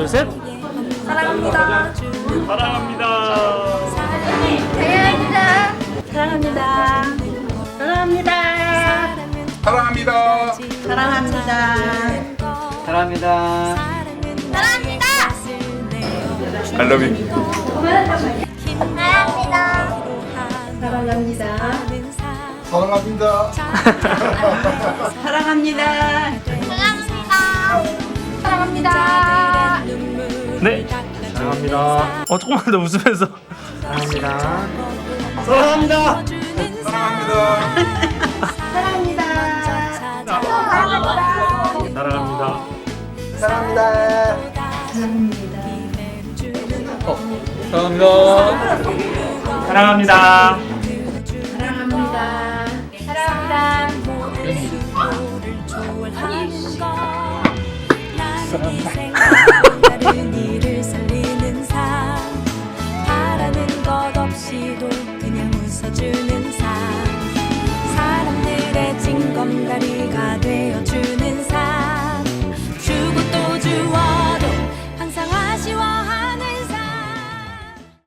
하나, 둘, 셋. 사랑합니다. 사랑합니다. 사랑합니다. 사랑합니다. 사랑합니다. 사랑합니다. 사랑합니다. 사랑합니다. I love you. 사랑합니다. 사랑합니다. 사랑합니다. 사랑합니다. 네. 사랑합니다. 어 조금만 더 웃으면서. 사랑합니다. 사랑합니다. 사랑합니다. 사랑합니다. 사랑합니다. 사랑합니다. 사랑합니다. 사랑합니다. 사랑합니다. 사랑합니다. 사랑합니다. 사랑합니다. 우리가 되어